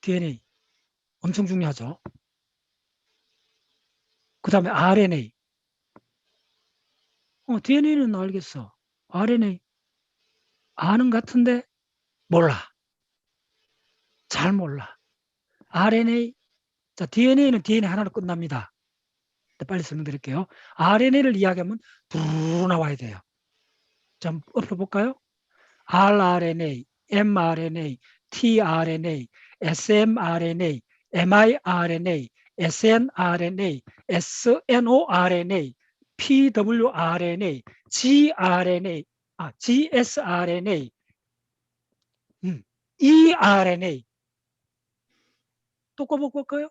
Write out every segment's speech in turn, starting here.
DNA 엄청 중요하죠. 그 다음에 RNA. 어, DNA는 알겠어. RNA 아는 것 같은데 몰라. 잘 몰라. RNA 자 DNA는 DNA 하나로 끝납니다. 네, 빨리 설명드릴게요. RNA를 이야기하면 부르르 나와야 돼요. 자, 엎어볼까요? rRNA, mRNA, tRNA, smRNA, miRNA, snRNA, snORNA, pwRNA, gRNA, 아, gsRNA, 음, eRNA. 또 꼽아볼까요?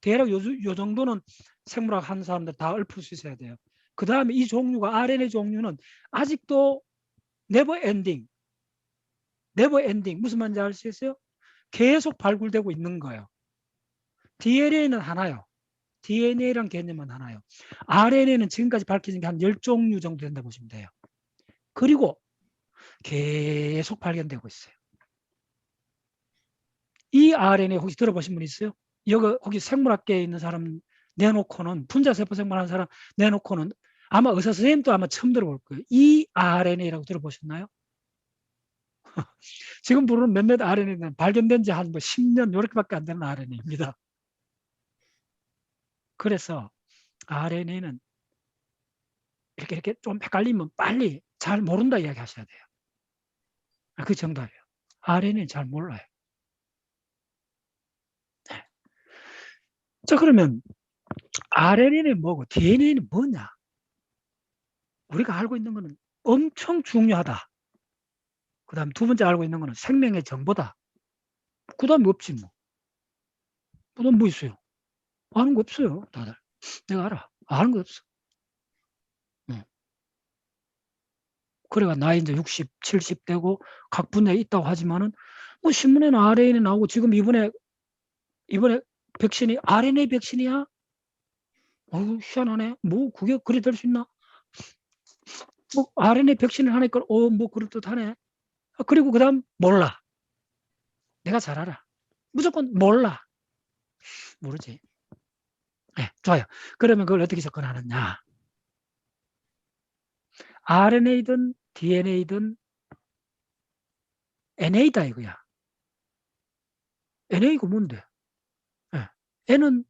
대략 요, 요 정도는 생물학 하는 사람들 다 읊을 수 있어야 돼요. 그 다음에 이 종류가 RNA 종류는 아직도 네버 엔딩, 네버 엔딩 무슨 말인지 알 수 있어요? 계속 발굴되고 있는 거예요. DNA는 하나요. DNA란 개념은 하나요. RNA는 지금까지 밝혀진 게 한 10종류 정도 된다고 보시면 돼요. 그리고 계속 발견되고 있어요. 이 RNA 혹시 들어보신 분 있어요? 여기 혹시 생물학계에 있는 사람 내놓고는 분자세포 생물하는 사람 내놓고는 아마 의사 선생님도 아마 처음 들어볼 거예요. 이 RNA라고 들어보셨나요? 지금 부르는 몇몇 RNA는 발견된 지 한 뭐 10년 이렇게밖에 안 되는 RNA입니다. 그래서 RNA는 이렇게 이렇게 좀 헷갈리면 빨리 잘 모른다 이야기 하셔야 돼요. 아, 그 정답이에요. RNA는 잘 몰라요. 네. 자 그러면 RNA는 뭐고 DNA는 뭐냐? 우리가 알고 있는 것은 엄청 중요하다. 그 다음 두 번째 알고 있는 것은 생명의 정보다. 그 다음에 없지 뭐. 그 다음 뭐 있어요? 아는 거 없어요. 다들. 내가 알아. 아는 거 없어. 응. 그래가 나이 이제 60, 70 되고 각 분야에 있다고 하지만은 뭐 신문에는 RNA 나오고 지금 이번에 이번에 백신이 RNA 백신이야? 어우 희한하네. 뭐 그게 그리 될수 있나? 뭐 RNA 백신을 하니까 어뭐 그럴듯하네. 아, 그리고 그 다음 몰라. 내가 잘 알아. 무조건 몰라. 모르지. 네, 좋아요. 그러면 그걸 어떻게 접근하느냐? RNA든 DNA든 NA다 이거야. NA가 뭔데? 네. N은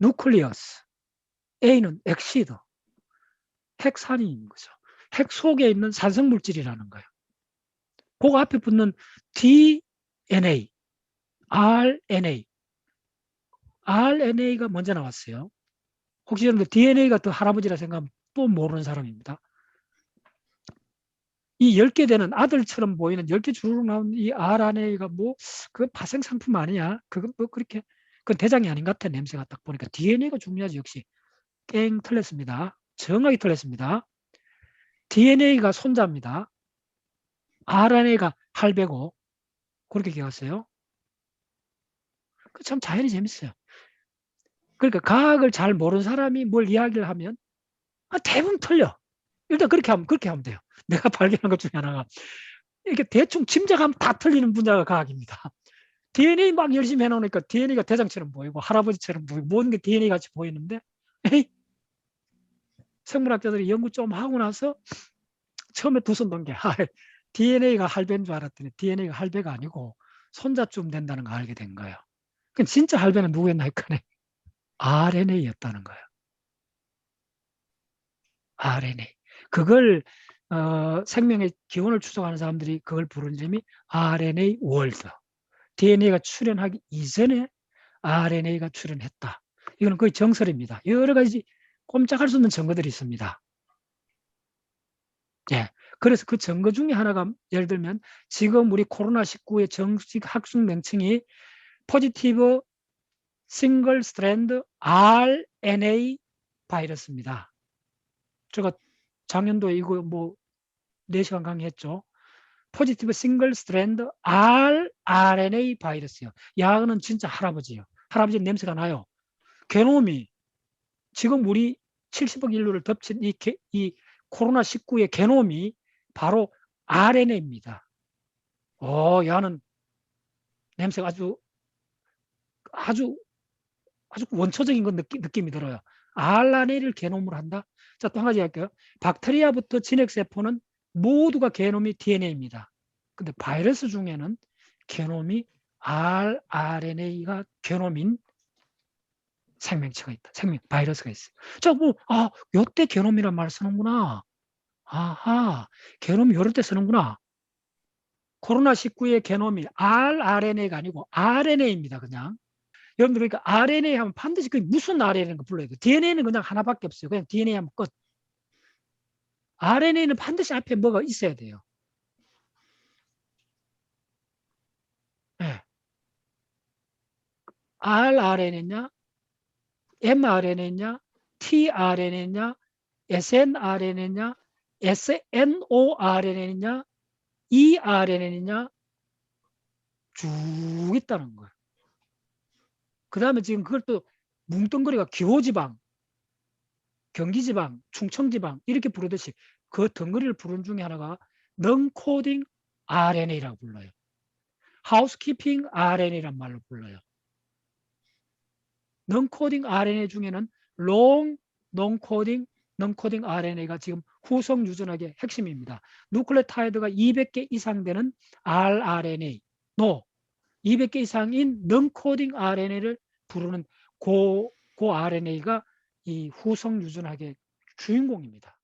누클리어스, A는 엑시드, 핵산인 거죠. 핵 속에 있는 산성 물질이라는 거예요. 그거 앞에 붙는 DNA, RNA, RNA가 먼저 나왔어요. 혹시 여러분들 DNA가 더 할아버지라 생각하면 또 모르는 사람입니다. 이 10개 되는 아들처럼 보이는 10개 주르륵 나온 이 RNA가 뭐, 그 파생 상품 아니야? 그건 뭐 그렇게, 그건 대장이 아닌 것 같아, 냄새가 딱 보니까. DNA가 중요하지, 역시. 땡 틀렸습니다. 정확히 틀렸습니다. DNA가 손자입니다. RNA가 할배고, 그렇게 기억하세요. 그참 자연이 재밌어요. 그러니까 과학을 잘 모르는 사람이 뭘 이야기를 하면 아, 대부분 틀려. 일단 그렇게 하면 그렇게 하면 돼요. 내가 발견한 것 중에 하나가 이렇게 대충 짐작하면 다 틀리는 분야가 과학입니다. DNA 막 열심히 해놓으니까 DNA가 대장처럼 보이고 할아버지처럼 보이고 모든 게 DNA 같이 보이는데 에이, 생물학자들이 연구 좀 하고 나서 처음에 두손 동계 아, DNA가 할배인 줄 알았더니 DNA가 할배가 아니고 손자쯤 된다는 걸 알게 된 거예요. 그 진짜 할배는 누구였나 했더니 RNA였다는 거예요. RNA. 그걸 어, 생명의 기원을 추적하는 사람들이 그걸 부르는 이름이 RNA 월드. DNA가 출현하기 이전에 RNA가 출현했다. 이거는 거의 정설입니다. 여러 가지 꼼짝할 수 없는 증거들이 있습니다. 예. 그래서 그 증거 중에 하나가 예를 들면 지금 우리 코로나19의 정식 학술 명칭이 포지티브 싱글 스트랜드 RNA 바이러스입니다. 제가 작년도에 이거 뭐 4시간 강의했죠. 포지티브 싱글 스트랜드 rRNA 바이러스요. 야는 진짜 할아버지예요. 할아버지 냄새가 나요. 게놈이 지금 우리 70억 인류를 덮친 이, 이 코로나19의 게놈이 바로 RNA입니다. 어, 야는 냄새가 아주 아주 아주 원초적인 건 느낌, 느낌이 들어요. RNA를 게놈으로 한다. 자, 또 한 가지 할게요. 박테리아부터 진핵세포는 모두가 게놈이 DNA입니다. 근데 바이러스 중에는 게놈이 rRNA가 게놈인 생명체가 있다. 생명 바이러스가 있어요. 자, 뭐, 아, 요때 게놈이란 말 쓰는구나. 아하, 게놈이 요럴 때 쓰는구나. 코로나19의 게놈이 rRNA가 아니고 RNA입니다. 그냥. 여러분들 그러니까 RNA 하면 반드시 그 무슨 RNA인가 불러야 돼. DNA는 그냥 하나밖에 없어요. 그냥 DNA 하면 끝. RNA는 반드시 앞에 뭐가 있어야 돼요. 네. rRNA냐, mRNA냐, tRNA냐, snRNA냐, snORNA냐, eRNA냐 쭉 있다는 거예요. 그 다음에 지금 그걸 또 뭉뚱그리가 기호지방, 경기지방, 충청지방 이렇게 부르듯이 그 덩어리를 부르는 중에 하나가 non-coding RNA라고 불러요. housekeeping RNA란 말로 불러요. non-coding RNA 중에는 long non-coding RNA가 지금 후속 유전학의 핵심입니다. 누클레타이드가 200개 이상 되는 rRNA, no, 200개 이상인 non-coding RNA를 부르는 고, 고 RNA가 이 후속 유전학의 주인공입니다.